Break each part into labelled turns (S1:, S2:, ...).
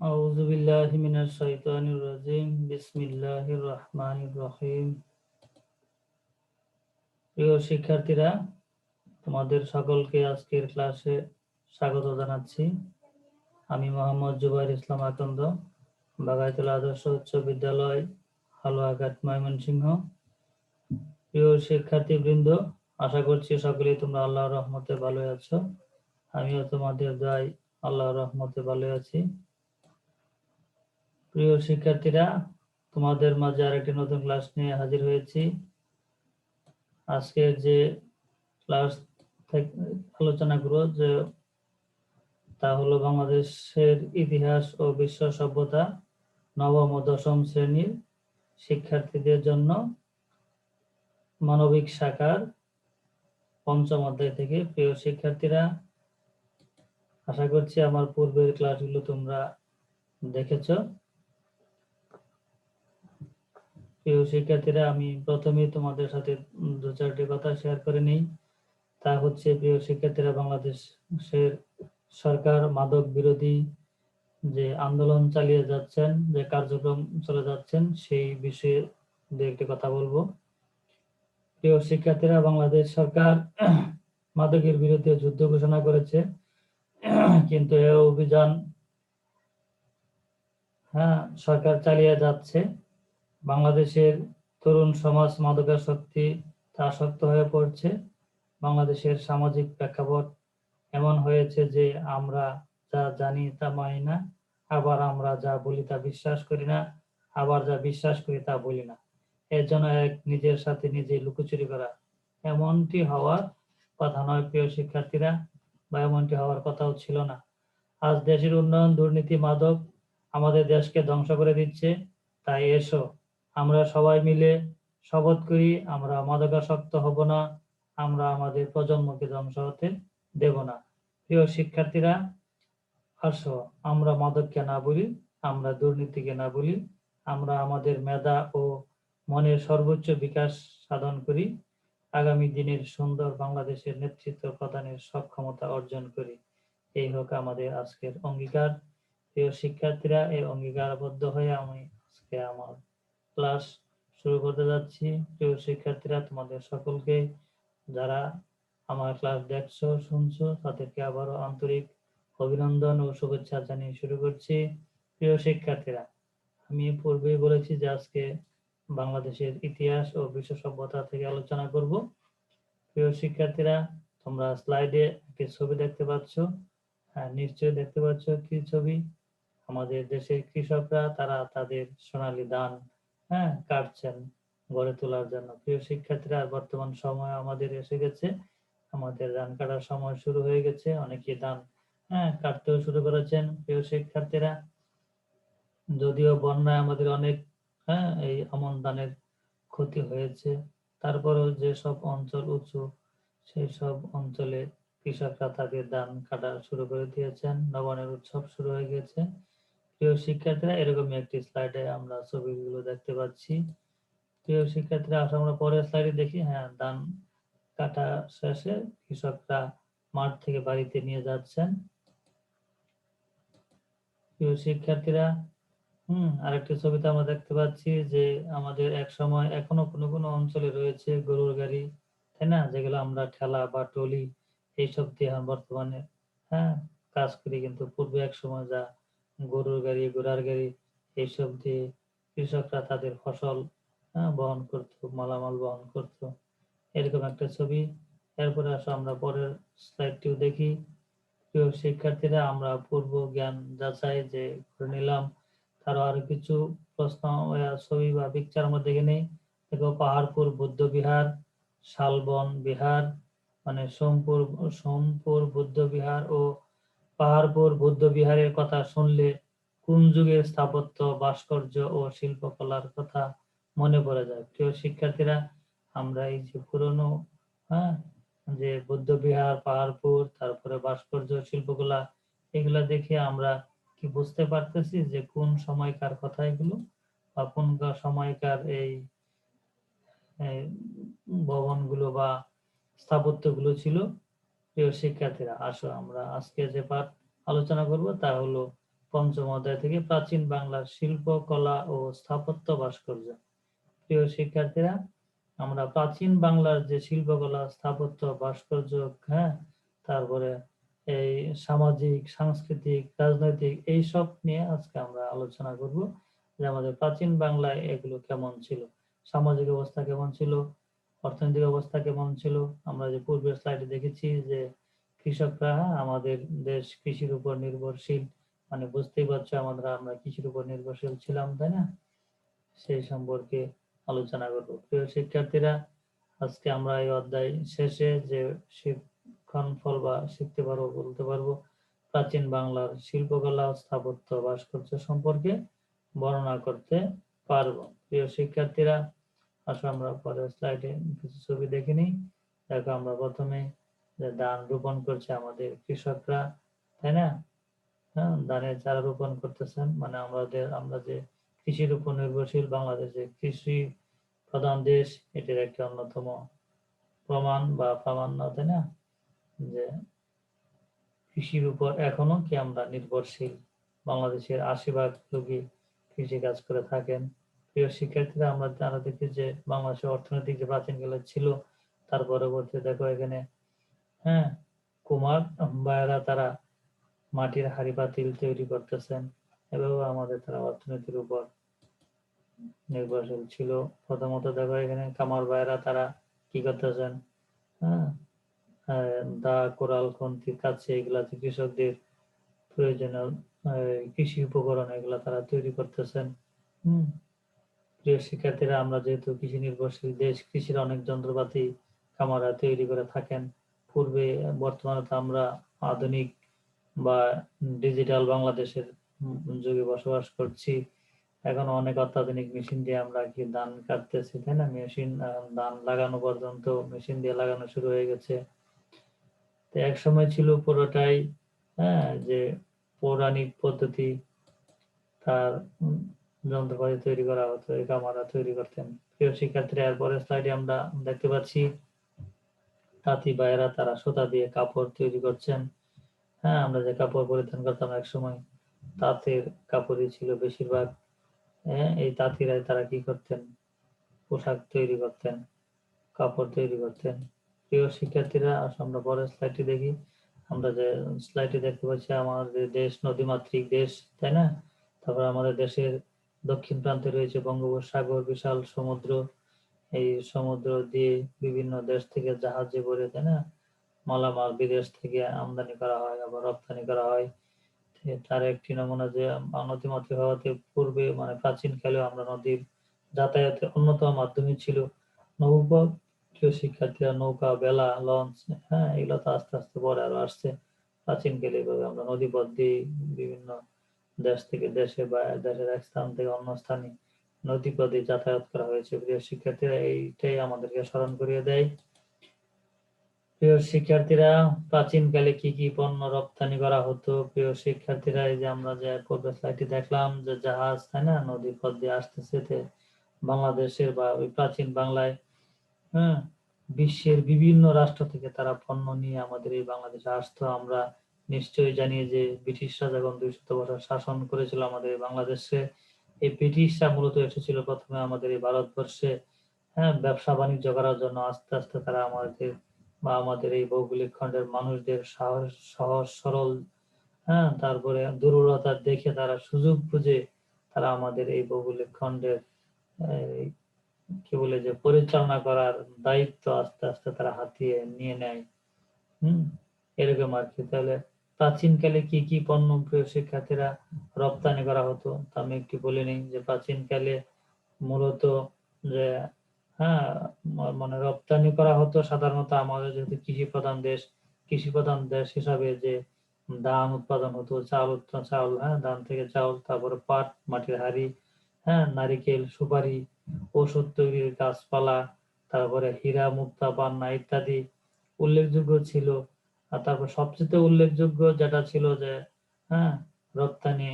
S1: أعوذ بالله من الشيطان الرجيم بسم الله الرحمن الرحيم প্রিয় শিক্ষার্থীরা তোমাদের সকলকে আজকের ক্লাসে স্বাগত জানাচ্ছি আমি মোহাম্মদ জুবাইর ইসলাম আকন্দ বাগাইতলা আদর্শ উচ্চ বিদ্যালয় হালুয়াঘাট ময়মনসিংহ প্রিয় শিক্ষার্থী বৃন্দ আশা করছি সকলেই তোমরা আল্লাহর রহমতে ভালো আছো আমিও তোমাদের দয় আল্লাহর রহমতে ভালো আছি প্রিয় শিক্ষার্থীরা, তোমাদের মাঝে আরেকটি নতুন ক্লাস নিয়ে হাজির হয়েছি। আজকের যে ক্লাস আলোচনা করব যে তা হলো বাংলাদেশের ইতিহাস ও বিশ্ব সভ্যতা নবম ও দশম শ্রেণির শিক্ষার্থীদের জন্য মানবিক শাখার পঞ্চম অধ্যায় থেকে। প্রিয় শিক্ষার্থীরা, আশা করছি আমার পূর্বের ক্লাসগুলো তোমরা দেখেছ। প্রিয় শিক্ষার্থীরা, আমি প্রথমেই তোমাদের সাথে দু চারটি কথা শেয়ার করে নিই। তা হচ্ছে, প্রিয় শিক্ষার্থীরা, বাংলাদেশের সরকার মাদক বিরোধী যে আন্দোলন চালিয়ে যাচ্ছেন, যে কার্যক্রম চলে যাচ্ছেন, সেই বিষয়ে দু একটি কথা বলব। প্রিয় শিক্ষার্থীরা, বাংলাদেশ সরকার মাদকের বিরুদ্ধে যুদ্ধ ঘোষণা করেছে। কিন্তু এ অভিযান হ্যাঁ সরকার চালিয়ে যাচ্ছে। বাংলাদেশের তরুণ সমাজ মাদকাসক্তি আসক্ত হয়ে পড়ছে। বাংলাদেশের সামাজিক প্রেক্ষাপট এমন হয়েছে যে আমরা যা জানি তা মানি না, আবার আমরা যা বলি তা বিশ্বাস করি না, আবার যা বিশ্বাস করি তা বলি না। এর জন্য এক নিজের সাথে নিজে লুকোচুরি করা এমনটি হওয়ার কথা নয় প্রিয় শিক্ষার্থীরা, বা এমনটি হওয়ার কথাও ছিল না। আজ দেশের উন্নয়ন, দুর্নীতি, মাদক আমাদের দেশকে ধ্বংস করে দিচ্ছে। তাই এসো আমরা সবাই মিলে শপথ করি, আমরা মাদকাসক্ত হব না, আমরা আমাদের প্রজন্মকে ধ্বংস হতে দেব না। প্রিয় শিক্ষার্থীরা আসো আমরা মাদককে না বলি, আমরা দুর্নীতিকে না বলি, আমরা আমাদের মেধা ও মনের সর্বোচ্চ বিকাশ সাধন করি, আগামী দিনের সুন্দর বাংলাদেশের নেতৃত্ব প্রদানের সক্ষমতা অর্জন করি। এই হোক আমাদের আজকের অঙ্গীকার। প্রিয় শিক্ষার্থীরা, এই অঙ্গীকারবদ্ধ হয়ে আমি আজকে আমার ক্লাস শুরু করতে যাচ্ছি। প্রিয় শিক্ষার্থীরা, তোমাদের সকলকে যারা আমার ক্লাস দেখছ, শুনছো, তাদেরকে আবারও আন্তরিক অভিনন্দন ও শুভেচ্ছা জানিয়ে শুরু করছি। প্রিয় শিক্ষার্থীরা, আমি পূর্বেই বলেছি যে আজকে বাংলাদেশের ইতিহাস ও বিশ্ব সভ্যতা থেকে আলোচনা করব। প্রিয় শিক্ষার্থীরা, তোমরা স্লাইডে একটি ছবি দেখতে পাচ্ছ। হ্যাঁ নিশ্চয়ই দেখতে পাচ্ছ কি ছবি? আমাদের দেশের কৃষকরা, তারা তাদের সোনালী ধান হ্যাঁ কাটছেন গড়ে তোলার জন্য। প্রিয় শিক্ষার্থীরা, বর্তমান সময় আমাদের এসে গেছে। আমাদের ধান কাটার সময় শুরু হয়ে গেছে। অনেকে ধান হ্যাঁ কাটতেও শুরু করেছেন। প্রিয় শিক্ষার্থীরা, যদিও বন্যায় আমাদের অনেক হ্যাঁ এই আমন ধানের ক্ষতি হয়েছে। তারপরেও যেসব অঞ্চল উঁচু সেই সব অঞ্চলে কৃষকরা তাদের ধান কাটা শুরু করে দিয়েছেন। নবানের উৎসব শুরু হয়ে গেছে। প্রিয় শিক্ষার্থীরা, এরকমই একটি স্লাইডে আমরা ছবিগুলো দেখতে পাচ্ছি। প্রিয় শিক্ষার্থীরা আমরা পরের স্লাইডে দেখি। হ্যাঁ ধান কাটা শেষে কৃষকরা মাঠ থেকে বাড়িতে নিয়ে যাচ্ছেন। প্রিয় শিক্ষার্থীরা, হুম, আরেকটি ছবিতে আমরা দেখতে পাচ্ছি যে আমাদের এক সময় এখনও কোনো কোনো অঞ্চলে রয়েছে গরুর গাড়ি, তাই না? যেগুলো আমরা ঠেলা বা টলি এইসব দিয়ে বর্তমানে হ্যাঁ কাজ করি। কিন্তু পূর্বে এক সময় যা গরুর গাড়ি, ঘোড়ার গাড়ি, এইসব দিয়ে কৃষকরা তাদের ফসল বহন করত, মালামাল বহন করত। এরকম একটা ছবি। এরপরে আসো আমরা পরের স্লাইডটিও দেখি। প্রিয় শিক্ষার্থীরা, আমরা পূর্ব জ্ঞান যাচাই যে করে নিলাম, তারও আরও কিছু প্রশ্ন ছবি বা পিকচার আমরা দেখে নেই। দেখো, পাহাড়পুর, বৌদ্ধ বিহার, শালবন বিহার মানে সোমপুর সোমপুর, বৌদ্ধ বিহার ও পাহাড়পুর বৌদ্ধ বিহারের কথা শুনলে কোন যুগের স্থাপত্য, ভাস্কর্য ও শিল্পকলার কথা মনে পড়ে যায়? প্রিয় শিক্ষার্থীরা, আমরা এই যে পুরনো হ্যাঁ যে বৌদ্ধ বিহার পাহাড়পুর, তারপরে ভাস্কর্য, শিল্পকলা, এগুলা দেখে আমরা কি বুঝতে পারতেছি যে কোন সময়কার কথা এগুলো? বা কোন সময়কার এই ভবনগুলো বা স্থাপত্যগুলো ছিল? প্রিয় শিক্ষার্থীরা, আসো আমরা আজকে যে পাঠ আলোচনা করব তা হলো পঞ্চম অধ্যায় থেকে প্রাচীন বাংলার শিল্প, কলা ও স্থাপত্য ভাস্কর্য। প্রিয় শিক্ষার্থীরা, আমরা প্রাচীন বাংলার যে শিল্পকলা স্থাপত্য, ভাস্কর্য হ্যাঁ তারপরে এই সামাজিক, সাংস্কৃতিক, রাজনৈতিক এই সব নিয়ে আজকে আমরা আলোচনা করব যে আমাদের প্রাচীন বাংলায় এগুলো কেমন ছিল, সামাজিক অবস্থা কেমন ছিল অর্থনৈতিক অবস্থা কেমন ছিল? আমরা যে পূর্বের স্লাইডে দেখেছি যে কৃষকরা আমাদের দেশ কৃষির উপর নির্ভরশীল। মানে বুঝতেই পারছ আমাদের আমরা কৃষির উপর নির্ভরশীল ছিলাম, তাই না? সেই সম্পর্কে আলোচনা করব। প্রিয় শিক্ষার্থীরা, আজকে আমরা এই অধ্যায় শেষে যে শিক্ষণ ফল বা শিখতে পারব বলতে পারব, প্রাচীন বাংলার শিল্পকলা স্থাপত্য ভাস্কর্য সম্পর্কে বর্ণনা করতে পারব। প্রিয় শিক্ষার্থীরা আসো আমরা পরের স্লাইডে কিছু ছবি দেখে নিই। দেখো, আমরা প্রথমে ধান রোপণ করছে আমাদের কৃষকরা, তাই না? হ্যাঁ ধানের চারা রোপণ করতেছেন। মানে আমাদের, আমরা যে কৃষির উপর নির্ভরশীল বাংলাদেশ কৃষি প্রধান দেশ, এটির একটি অন্যতম প্রমাণ বা প্রামাণ্য, তাই না? যে কৃষির উপর এখনও কি আমরা নির্ভরশীল? বাংলাদেশের আশি ভাগ লোকই কৃষি কাজ করে থাকেন। প্রিয় শিক্ষার্থীরা, আমরা জানা দেখি যে বাংলাদেশের অর্থনৈতিক যে প্রাচীন প্রাচীনকালে ছিল, তার পরবর্তী দেখো এখানে হ্যাঁ কুমার ভাইয়েরা তারা মাটির হাড়ি পাতিল তৈরি করতেছেন এভাবে আমাদের তারা অর্থনীতির উপর নির্ভরশীল ছিল। প্রথমত দেখো এখানে কামার ভাইয়েরা তারা কি করতেছেন হ্যাঁ দা, কোরাল খন্তির কাছে এগুলাতে কৃষকদের প্রয়োজনীয় কৃষি উপকরণ এগুলা তারা তৈরি করতেছেন। হম প্রিয় শিক্ষার্থীরা, আমরা যেহেতু কৃষি নির্ভরশীল দেশ, কৃষির অনেক যন্ত্রপাতি কামারা তৈরি করে থাকেন। পূর্বে, বর্তমানে তো আমরা আধুনিক বা ডিজিটাল বাংলাদেশের যুগে বসবাস করছি। এখন অনেক অত্যাধুনিক মেশিন দিয়ে আমরা কি ধান কাটতেছি, তাই না? মেশিন ধান লাগানো পর্যন্ত মেশিন দিয়ে লাগানো শুরু হয়ে গেছে। তো এক সময় ছিল পুরোটাই হ্যাঁ যে পৌরাণিক পদ্ধতি, তার যন্ত্রপাতি তৈরি করা হতো এই কামারা তৈরি করতেন প্রিয় শিক্ষার্থীরা, এরপরে স্লাইডে আমরা দেখতে পাচ্ছি, তাঁতি ভাইয়েরা তারা সুতা দিয়ে কাপড় তৈরি করছেন। হ্যাঁ আমরা যে কাপড় পরিধান করতাম এক সময় তাঁতের কাপড়ই ছিল বেশিরভাগ। হ্যাঁ এই তাঁতিরাই তারা কি করতেন? পোশাক তৈরি করতেন, কাপড় তৈরি করতেন। প্রিয় শিক্ষার্থীরা আমরা পরের স্লাইডটি দেখি। আমরা যে স্লাইডে দেখতে পাচ্ছি, আমাদের দেশ নদীমাতৃক দেশ, তাই না? তারপর আমাদের দেশের দক্ষিণ প্রান্তে রয়েছে বঙ্গোপসাগর, বিশাল সমুদ্র। এই সমুদ্র দিয়ে বিভিন্ন দেশ থেকে জাহাজে করে তাই না? মালামাল বিদেশ থেকে আমদানি করা হয়, আবার রপ্তানি করা হয়। তার একটি নমুনা যে নদীমাতৃক হওয়াতে পূর্বে মানে প্রাচীন কালেও আমরা নদীর যাতায়াতের অন্যতম মাধ্যমই ছিল। নৌপথ প্রিয় শিক্ষার্থীরা নৌকা, বেলা, লঞ্চ হ্যাঁ এগুলো তো আস্তে আস্তে পরে আরও আসছে। প্রাচীন কালে এভাবে আমরা নদীপথ দিয়ে বিভিন্ন দেশ থেকে দেশে বা দেশের এক স্থান থেকে অন্য স্থানে নদীপথে যাতায়াত করা হয়েছে। প্রিয় শিক্ষার্থীরা, এইটাই আমাদেরকে স্মরণ করিয়ে দেয়। প্রিয় শিক্ষার্থীরা, প্রাচীনকালে কি কি পণ্য রপ্তানি করা হতো? প্রিয় শিক্ষার্থীরা, এই যে আমরা যে পূর্বে স্লাইডটি দেখলাম যে জাহাজ, তাই না? নদী পথ দিয়ে আসতেছে বাংলাদেশের বা ওই প্রাচীন বাংলায় হ্যাঁ? বিশ্বের বিভিন্ন রাষ্ট্র থেকে তারা পণ্য নিয়ে আমাদের এই বাংলাদেশে আসতো। আমরা নিশ্চয়ই জানি যে ব্রিটিশরা যখন দুইশত বছর শাসন করেছিল আমাদের বাংলাদেশে। এই ব্রিটিশরা মূলত এসেছিল প্রথমে আমাদের এই ভারতবর্ষে হ্যাঁ ব্যবসা বাণিজ্য করার জন্য। আস্তে আস্তে তারা আমাদের বা আমাদের এই ভৌগোলিক খণ্ডের মানুষদের সাহস, সহজ, সরল হ্যাঁ তারপরে দুর্বলতা দেখে তারা সুযোগ বুঝে তারা আমাদের এই ভৌগোলিক খণ্ডের কি বলে যে পরিচালনা করার দায়িত্ব আস্তে আস্তে তারা হাতিয়ে নিয়ে নেয়। হম, এরকম আর কি। তাহলে প্রাচীনকালে কি কি পণ্য প্রিয় শিক্ষার্থীরা রপ্তানি করা হতো? তা আমি একটু বলে নিই যে প্রাচীনকালে মূলত যে হ্যাঁ মানে রপ্তানি করা হতো সাধারণত আমাদের যেহেতু কৃষি প্রধান দেশ, কৃষি প্রধান দেশ হিসাবে যে ধান উৎপাদন হতো, চাল চাউল হ্যাঁ ধান থেকে চাউল তারপরে পাট, মাটির হাড়ি হ্যাঁ নারিকেল, সুপারি, ওষুধ তৈরির গাছপালা, তারপরে হীরা, মুক্তা, পান্না ইত্যাদি উল্লেখযোগ্য ছিল। আর তারপর সবচেয়ে উল্লেখযোগ্য যেটা ছিল যে হ্যাঁ রপ্তানি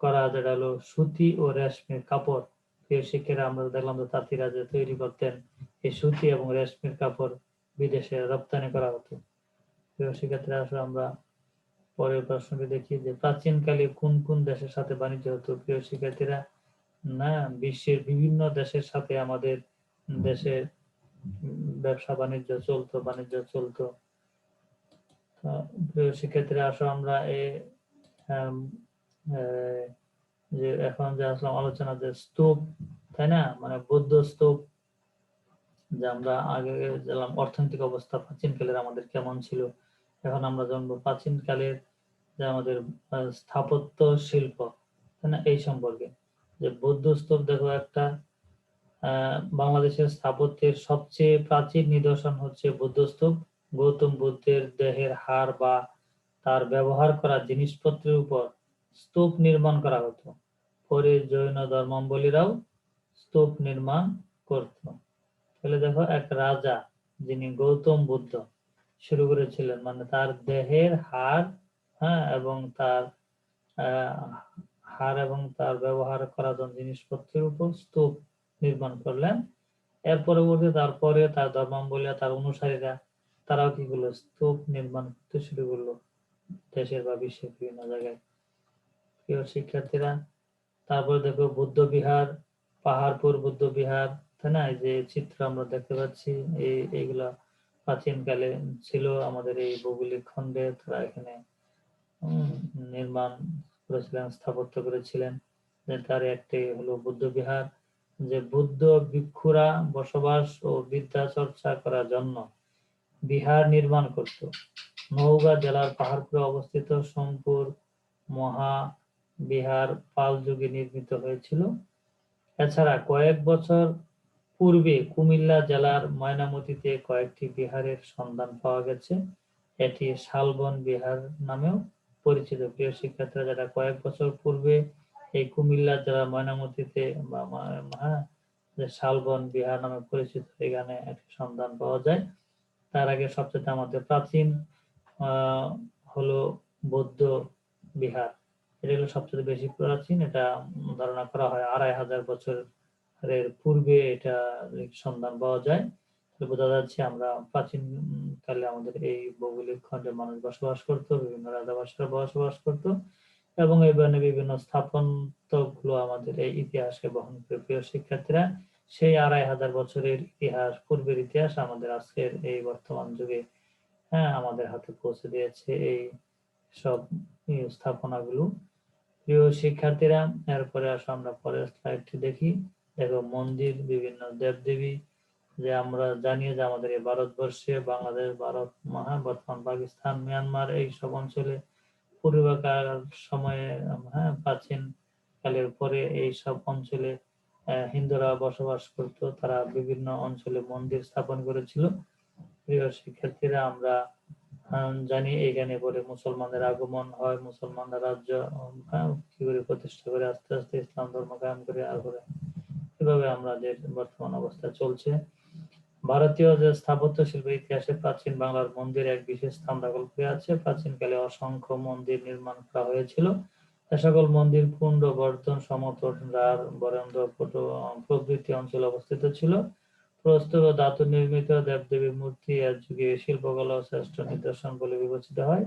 S1: করা যেটা হলো সুতি ও রেশমের কাপড়। প্রিয় শিক্ষারা আমরা দেখলাম যে তাঁতিরা যে তৈরি করতেন, এই সুতি এবং রেশমের কাপড় বিদেশে রপ্তানি করা হতো। প্রিয় শিক্ষার্থীরা, আসলে আমরা পরের প্রশ্নটি দেখি যে, প্রাচীনকালে কোন কোন দেশের সাথে বাণিজ্য হতো? প্রিয় শিক্ষার্থীরা, না, বিশ্বের বিভিন্ন দেশের সাথে আমাদের দেশের ব্যবসা বাণিজ্য চলতো বাণিজ্য চলতো। শিক্ষার্থীরা আসো আমরা এই যে এখন যে আসলাম আলোচনা যে স্তূপ, তাই না? মানে বৌদ্ধ স্তূপ, যে আমরা আগে জানলাম অর্থনৈতিক অবস্থা প্রাচীনকালের আমাদের কেমন ছিল? এখন আমরা জানব প্রাচীনকালের যে আমাদের স্থাপত্য শিল্প, তাই না? এই সম্পর্কে। যে বৌদ্ধ স্তূপ দেখো একটা বাংলাদেশের স্থাপত্যের সবচেয়ে প্রাচীন নিদর্শন হচ্ছে বৌদ্ধ স্তূপ। গৌতম বুদ্ধের দেহের হাড় বা তার ব্যবহার করা জিনিসপত্রের উপর স্তূপ নির্মাণ করা হতো। পরে জৈন ধর্মাবলীরাও স্তূপ নির্মাণ করত। তাহলে দেখো, এক রাজা যিনি গৌতম বুদ্ধ শুরু করেছিলেন মানে তার দেহের হাড় হ্যাঁ এবং তার হাড় এবং তার ব্যবহার করা জিনিসপত্রের উপর স্তূপ নির্মাণ করলেন। এর পরবর্তী, তারপরে তার ধর্মাবলী তার অনুসারীরা তারাও কি করল স্তূপ নির্মাণ করতে শুরু করল দেশের বা বিশ্বের বিভিন্ন জায়গায়। প্রিয় শিক্ষার্থীরা, তারপরে দেখো বুদ্ধ বিহার, পাহাড়পুর বুদ্ধ বিহার, তাই না? যে চিত্র আমরা দেখতে পাচ্ছি, এই এইগুলা প্রাচীনকালে ছিল আমাদের এই ভৌগোলিক খণ্ডে। তারা এখানে নির্মাণ করেছিলেন, স্থাপত্য করেছিলেন। তার একটি হলো বুদ্ধ বিহার, যে বুদ্ধ ভিক্ষুরা বসবাস ও বিদ্যা চর্চা করার জন্য বিহার নির্মাণ করত। নওগাঁ জেলার পাহাড়পুরে অবস্থিত সোমপুর মহা বিহার পাল যুগে নির্মিত হয়েছিল। এছাড়া কয়েক বছর পূর্বে কুমিল্লা জেলার ময়নামতিতে কয়েকটি বিহারের সন্ধান পাওয়া গেছে। এটি শালবন বিহার নামেও পরিচিত। প্রিয় শিক্ষার্থীরা, যারা কয়েক বছর পূর্বে এই কুমিল্লা জেলার ময়নামতিতে বা শালবন বিহার নামে পরিচিত, এখানে একটি সন্ধান পাওয়া যায়। তার আগে সবচেয়ে আমাদের প্রাচীন হলো বৌদ্ধ বিহার। এটা হলো সবচেয়ে বেশি প্রাচীন। এটা ধারণা করা হয় আড়াই হাজার বছরের পূর্বে এটা সন্ধান পাওয়া যায়। বোঝা যাচ্ছে আমরা প্রাচীন কালে আমাদের এই ভৌগোলিক খণ্ডে মানুষ বসবাস করতো, বিভিন্ন রাজাবাসীরা বসবাস করতো এবং এই বিভিন্ন স্থাপত্যগুলো আমাদের এই ইতিহাসকে বহন করে প্রিয় শিক্ষার্থীরা সেই আড়াই হাজার বছরের ইতিহাস, পূর্বের ইতিহাস আমাদের আজকের এই বর্তমান যুগে হ্যাঁ আমাদের হাতে পৌঁছে দিয়েছে এই সব স্থাপনাগুলো। প্রিয় শিক্ষার্থীরা, এরপরে আসো আমরা পরের স্লাইডটি দেখি। দেখো, মন্দির, বিভিন্ন দেবদেবী, যে আমরা জানি যে আমাদের এই ভারতবর্ষে, বাংলাদেশ, ভারত, মহা, বর্তমান পাকিস্তান, মিয়ানমার, এই সব অঞ্চলে পূর্বকার সময়ে হ্যাঁ প্রাচীন কালের পরে এই সব অঞ্চলে হিন্দুরা বসবাস করত, তারা বিভিন্ন অঞ্চলে মন্দির স্থাপন করেছিল। প্রিয় শিক্ষার্থীরা, আমরা জানি এখানে পরে মুসলমানদের আগমন হয়, মুসলমানরা রাজ্য কি করে প্রতিষ্ঠা করে, আস্তে আস্তে ইসলাম ধর্ম কায়েম করে আর করে। এভাবে আমাদের বর্তমান অবস্থা চলছে। ভারতীয় যে স্থাপত্য শিল্পের ইতিহাসে প্রাচীন বাংলার মন্দির এক বিশেষ স্থান দখল করে আছে। প্রাচীনকালে অসংখ্য মন্দির নির্মাণ করা হয়েছিল। সকল মন্দির, কুণ্ড বর্ধন সমতট, রার, বরেন্দ্র প্রভৃতি অঞ্চলে অবস্থিত ছিল। প্রস্তর ও ধাতু নির্মিত দেবদেবীর মূর্তি এর যুগে শিল্পকলা শ্রেষ্ঠ নিদর্শন বলে বিবেচিত হয়।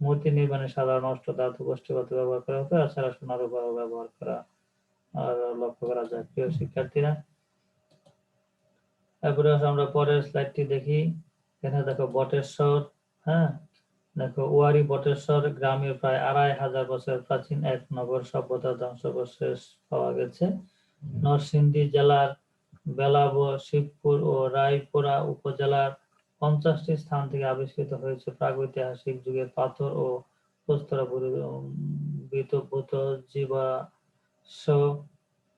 S1: মূর্তি নির্মাণে সাধারণ অষ্ট ধাতু গোষ্ঠীগত ব্যবহার করা হতো, এছাড়া সোনার উপরও ব্যবহার করা আর লক্ষ্য করা যায় প্রিয় শিক্ষার্থীরা। তারপরে আমরা পরের স্লাইডটি দেখি। এখানে দেখো বটেশ্বর হ্যাঁ? দেখো ওয়ারি বটেশ্বর গ্রামে প্রায় আড়াই হাজার বছর প্রাচীন এক নগর সভ্যতা ধ্বংসাবশেষ পাওয়া গেছে। নরসিংদী জেলার বেলাব শিবপুর ও রায়পুরা উপজেলার পঞ্চাশটি স্থান থেকে আবিষ্কৃত হয়েছে প্রাগৈতিহাসিক যুগের পাথর ও প্রস্তরাবৃত জীবাশ্ম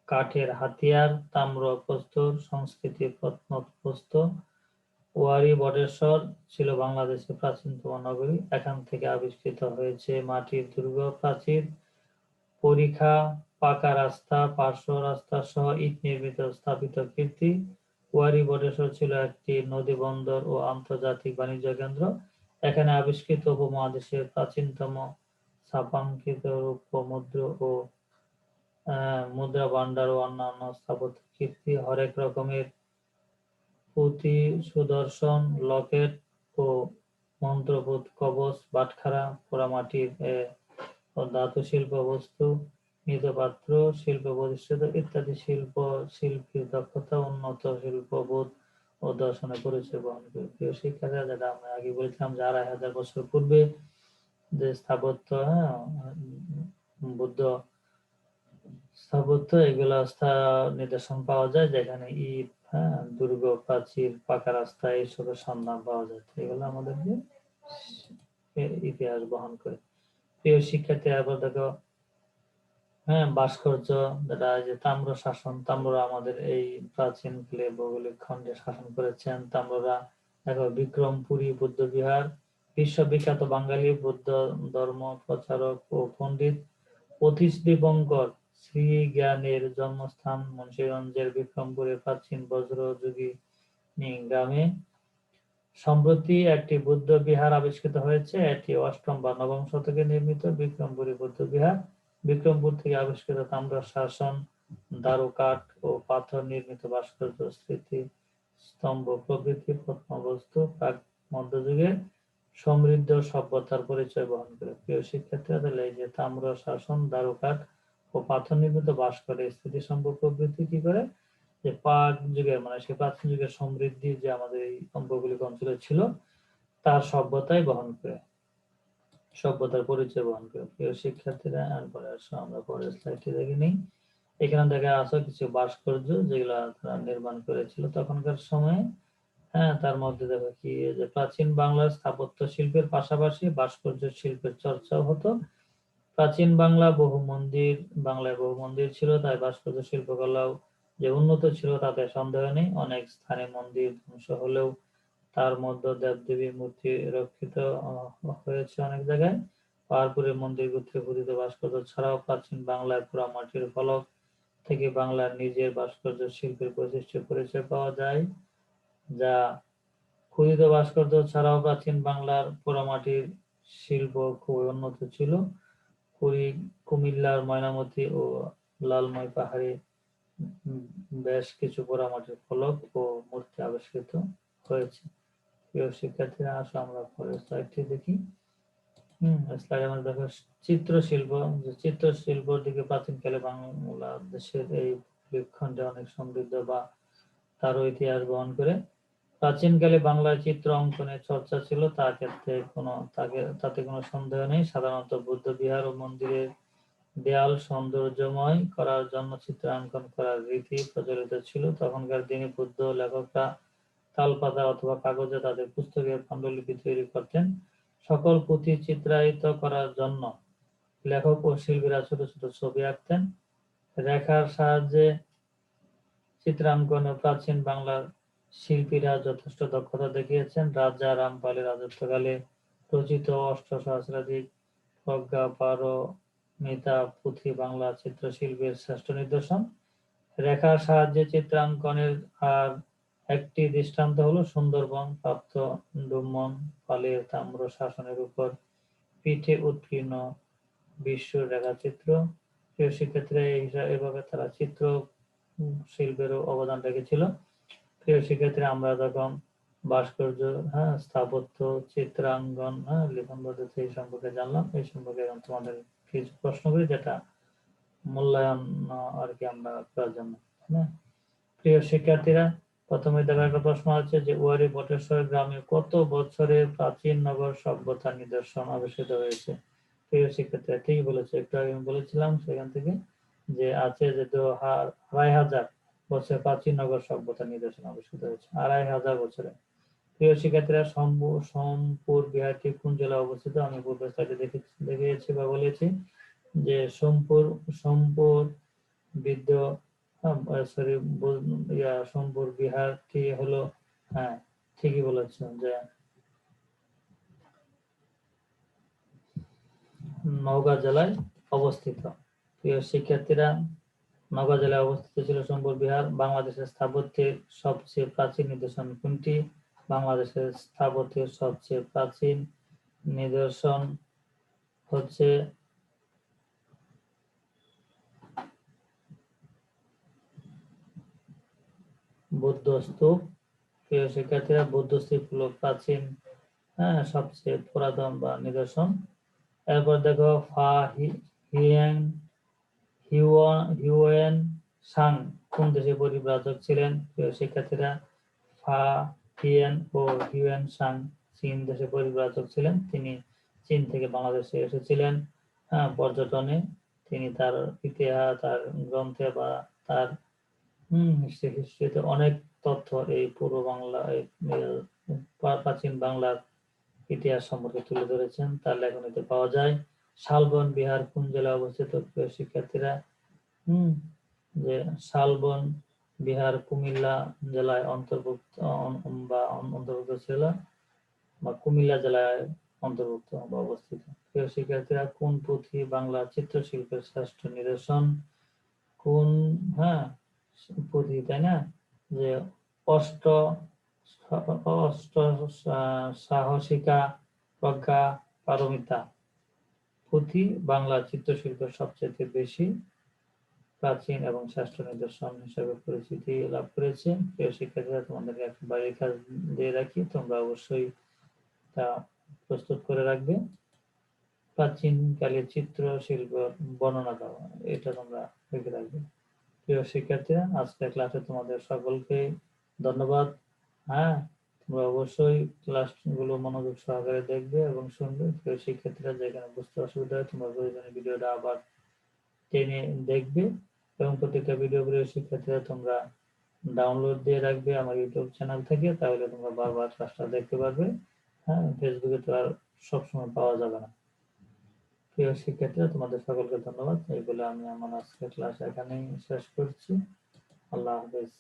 S1: কাঠের হাতিয়ার তাম্র প্রস্তর সংস্কৃতি প্রত্নপ্রস্তর ওয়ারি বটেশ্বর ছিল বাংলাদেশের প্রাচীনতম নগরী। এখান থেকে আবিষ্কৃত হয়েছে মাটির দুর্গ প্রাচীর পরীক্ষা পাকা রাস্তা, পার্শ্ব রাস্তা সহ ইট নির্মিত স্থাপিত কীর্তি। ওয়ারি বটেশ্বর ছিল একটি নদী বন্দর ও আন্তর্জাতিক বাণিজ্য কেন্দ্র। এখানে আবিষ্কৃত উপমহাদেশের প্রাচীনতম ছাপাঙ্কিত রূপ মুদ্র ও মুদ্রা ভান্ডার ও অন্যান্য স্থাপত্য কীর্তি। হরেক রকমের পুঁতি সুদর্শন লকেট ও মন্ত্রবোধ কবচ বাটখারা পোড়ামাটির এ, ও ধাতু শিল্প বস্তু মৃৎপাত্র শিল্প প্রতিষ্ঠিত ইত্যাদি শিল্প শিল্পীর দক্ষতা উন্নত শিল্পবোধ ও দর্শনের পরিচয় বহন করে প্রিয় শিক্ষার্থীরা যেটা আমরা আগে বলেছিলাম যে আড়াই হাজার বছর পূর্বে যে স্থাপত্য হ্যাঁ বুদ্ধ স্থাপত্য এগুলো নিদর্শন পাওয়া যায় যেখানে ইট হ্যাঁ দুর্গ, প্রাচীর, পাকা রাস্তা, এইসবের সন্ধান পাওয়া তো এগুলো আমাদেরকে ইতিহাস বহন করে। প্রিয় শিক্ষার্থী আবার দেখো হ্যাঁ ভাস্কর্য, যেটা যে তাম্র শাসন, তাম্ররা আমাদের এই প্রাচীন কালে ভৌগোলিক খণ্ডে শাসন করেছেন। তাম্ররা দেখো, বিক্রমপুরী বৌদ্ধ বিহার, বিশ্ববিখ্যাত বাঙালি বৌদ্ধ ধর্ম প্রচারক ও পণ্ডিত অতীশ দীপঙ্কর শ্রী জ্ঞানের জন্মস্থান মুন্সিগঞ্জের বিক্রমপুরের প্রাচীন বজ্রযুগী গ্রামে। সম্প্রতি একটি বৌদ্ধ বিহার আবিষ্কৃত হয়েছে। এটি অষ্টম বা নবম শতকে নির্মিত বিক্রমপুরী বৌদ্ধ বিহার। বিক্রমপুর থেকে আবিষ্কৃত তাম্র শাসন দারুকাঠ ও পাথর নির্মিত ভাস্কর্য, স্মৃতি স্তম্ভ, প্রভৃতি প্রত্নবস্তু প্রাক মধ্যযুগের সমৃদ্ধ সভ্যতার পরিচয় বহন করে। প্রিয় শিক্ষার্থীরা, তাহলে এই যে তাম্র শাসন দারুকাঠ ও পাথর নির্মিত বাস করে স্থিতি সম্পর্ক প্রভৃতি কি করে? যে পাক যুগের মানে সে প্রাচীন যুগের সমৃদ্ধি যে আমাদের এই ভৌগোলিক অঞ্চলে ছিল, তার সভ্যতাই বহন করে। সভ্যতার পরিচয় বহন করে। প্রিয় শিক্ষার্থীরা পরে আসো, আমরা পরের স্লাইডটি দেখে নিই। এখানে দেখা আছে কিছু ভাস্কর্য যেগুলো তারা নির্মাণ করেছিল তখনকার সময়ে। হ্যাঁ তার মধ্যে দেখো কি, যে প্রাচীন বাংলার স্থাপত্য শিল্পের পাশাপাশি ভাস্কর্য শিল্পের চর্চাও হতো। প্রাচীন বাংলা বহু মন্দির, বাংলায় বহু মন্দির ছিল, তাই ভাস্কর্য শিল্পকলাও যে উন্নত ছিল তাতে সন্দেহ নেই। অনেক স্থানে মন্দির ধ্বংস হলেও তার মধ্যে দেবদেবী মূর্তি রক্ষিত হয়েছে অনেক জায়গায়। পাহাড়পুরের মন্দির গুত্রে খোদিত ভাস্কর্য ছাড়াও প্রাচীন বাংলায় পোড়া মাটির ফলক থেকে বাংলার নিজের ভাস্কর্য শিল্পের বৈশিষ্ট্য পরিচয় পাওয়া যায়, যা খোদিত ভাস্কর্য ছাড়াও প্রাচীন বাংলার পোড়ামাটির শিল্প খুবই উন্নত ছিল। কুমিল্লার ময়নামতি ও লালময় পাহাড়ে বেশ কিছু পোড়ামাটির ফলক ও মূর্তি আবিষ্কৃত হয়েছে। প্রিয় শিক্ষার্থীরা, আসো আমরা পরের স্লাইডটি দেখি। হম আমাদের দেখো চিত্রশিল্প। যে চিত্রশিল্পর দিকে প্রাচীনকালে বাংলাদেশের এই ভূখণ্ডে অনেক সমৃদ্ধ বা তার ইতিহাস বহন করে। প্রাচীনকালে বাংলায় চিত্র অঙ্কনের চর্চা ছিল, তা ক্ষেত্রে কোনো, তাকে, তাতে কোনো সন্দেহ নেই। সাধারণত বুদ্ধ বিহার ও মন্দিরের দেয়াল সৌন্দর্যময় করার জন্য চিত্রাঙ্কন করার রীতি প্রচলিত ছিল। তখনকার দিনে বুদ্ধ লেখকরা তালপাতা অথবা কাগজে তাদের পুস্তকের পাণ্ডুলিপি তৈরি করতেন। সকল পুঁথি চিত্রায়িত করার জন্য লেখক ও শিল্পীরা ছোট ছোট ছবি আঁকতেন। রেখার সাহায্যে চিত্রাঙ্কনে প্রাচীন বাংলার শিল্পীরা যথেষ্ট দক্ষতা দেখিয়েছেন। রাজা রামপালের রাজত্বকালে রচিত অষ্ট সহস্রাধিক প্রজ্ঞা পারমিতা পুঁথি, বাংলা চিত্রশিল্পের শ্রেষ্ঠ নিদর্শন। রেখার সাহায্যে চিত্রাঙ্কনের আর একটি দৃষ্টান্ত হলো সুন্দরবন, প্রাপ্ত ডুমন পালের তাম্র শাসনের উপর পিঠে উৎকীর্ণ বিশ্ব রেখাচিত্র। প্রিয় শিক্ষার্থীরা এভাবে তারা চিত্র শিল্পেরও অবদান রেখেছিল। প্রিয় শিক্ষার্থীরা আমরা যখন ভাস্কর্য হ্যাঁ স্থাপত্য চিত্রাঙ্গন হ্যাঁ লিখন পদ্ধতি এই সম্পর্কে জানলাম। এই সম্পর্কে এখন তোমাদের কিছু প্রশ্ন করি, যেটা মূল্যায়ন আর কি আমরা করার জন্য হ্যাঁ। প্রিয় শিক্ষার্থীরা, প্রথমে দেখা একটা প্রশ্ন আছে যে, ওয়ারি বটেশ্বর গ্রামে কত বছরের প্রাচীন নগর সভ্যতার নিদর্শন আবিষ্কৃত হয়েছে? প্রিয় শিক্ষার্থীরা, ঠিকই বলেছে, একটু আগে আমি বলেছিলাম সেখান থেকে যে আছে যে দু হাজার বছর প্রাচীন নগর সভ্যতার নিদর্শন আবিষ্কৃত হয়েছে। আড়াই হাজার বছরে। প্রিয় শিক্ষার্থীরা সোমপুর বিহারটি কোন জেলায় অবস্থিত? আমি পূর্বে দেখে, দেখিয়েছি বা বলেছি যে সোমপুর সোমপুর বিদ্য সরি ইয়া, সোমপুর বিহারটি হলো হ্যাঁ ঠিকই বলেছ যে নওগাঁ জেলায় অবস্থিত। প্রিয় শিক্ষার্থীরা নওগাঁ জেলায় অবস্থিত ছিল সোমপুর বিহার, বাংলাদেশের স্থাপত্যের সবচেয়ে প্রাচীন নিদর্শন কোনটি? বাংলাদেশের স্থাপত্যের সবচেয়ে প্রাচীন নিদর্শন হচ্ছে বৌদ্ধ স্তূপ প্রিয় শিক্ষার্থীরা বৌদ্ধ স্তূপ হলো প্রাচীন হ্যাঁ সবচেয়ে পুরাতন বা নিদর্শন। এরপর দেখো ফা, হি- হিয়েন হিউয়া হিউয়েন সাং কোন দেশে পরিব্রাজক ছিলেন? শিক্ষার্থীরা ফা হিয়েন ও হিউয়েন সাং চীন দেশে পরিব্রাজক ছিলেন। তিনি চীন থেকে বাংলাদেশে এসেছিলেন। পর্যটনে তিনি তার ইতিহাস, তার গ্রন্থে বা তার হিস্ট্রিতে অনেক তথ্য এই পূর্ব বাংলা প্রাচীন বাংলার ইতিহাস সম্পর্কে তুলে ধরেছেন। তার লেখনীতে পাওয়া যায় শালবন বিহার কোন জেলায় অবস্থিত? প্রিয় শিক্ষার্থীরা, হম, যে শালবন বিহার কুমিল্লা জেলায় অন্তর্ভুক্ত বা অন্তর্ভুক্ত ছিল বা কুমিল্লা জেলায় অন্তর্ভুক্ত বা অবস্থিত। প্রিয় শিক্ষার্থীরা, কোন পুঁথি বাংলা চিত্রশিল্পের শ্রেষ্ঠ নিদর্শন? কোন হ্যাঁ পুঁথি, তাই না? যে অষ্ট অষ্ট সাহসিকা, প্রজ্ঞা, পারমিতা। পুঁথি বাংলা চিত্রশিল্পের সবচেয়ে বেশি প্রাচীন এবং শ্রেষ্ঠ নিদর্শন হিসেবে পরিচিতি লাভ করেছে। প্রিয় শিক্ষার্থীরা, তোমাদেরকে একটা বাড়ির কাজ দিয়ে রাখি। তোমরা অবশ্যই তা প্রস্তুত করে রাখবে। প্রাচীনকালের চিত্রশিল্প বর্ণনা দাও, এটা তোমরা লিখে রাখবে। প্রিয় শিক্ষার্থীরা, আজকের ক্লাসে তোমাদের সকলকে ধন্যবাদ। হ্যাঁ তোমরা অবশ্যই ক্লাসগুলো মনোযোগ সহকারে দেখবে এবং শুনবে। প্রিয় শিক্ষার্থীরা যেখানে বুঝতে অসুবিধা হয়, তোমরা প্রয়োজনে ভিডিওটা আবার টেনে দেখবে এবং প্রত্যেকটা ভিডিও প্রিয় শিক্ষার্থীরা তোমরা ডাউনলোড দিয়ে রাখবে আমার ইউটিউব চ্যানেল থেকে, তাহলে তোমরা বারবার ক্লাসটা দেখতে পারবে। হ্যাঁ ফেসবুকে তো আর সবসময় পাওয়া যাবে না। প্রিয় শিক্ষার্থীরা তোমাদের সকলকে ধন্যবাদ। এই বলে আমি আমার আজকের ক্লাস এখানেই শেষ করছি। আল্লাহ হাফেজ।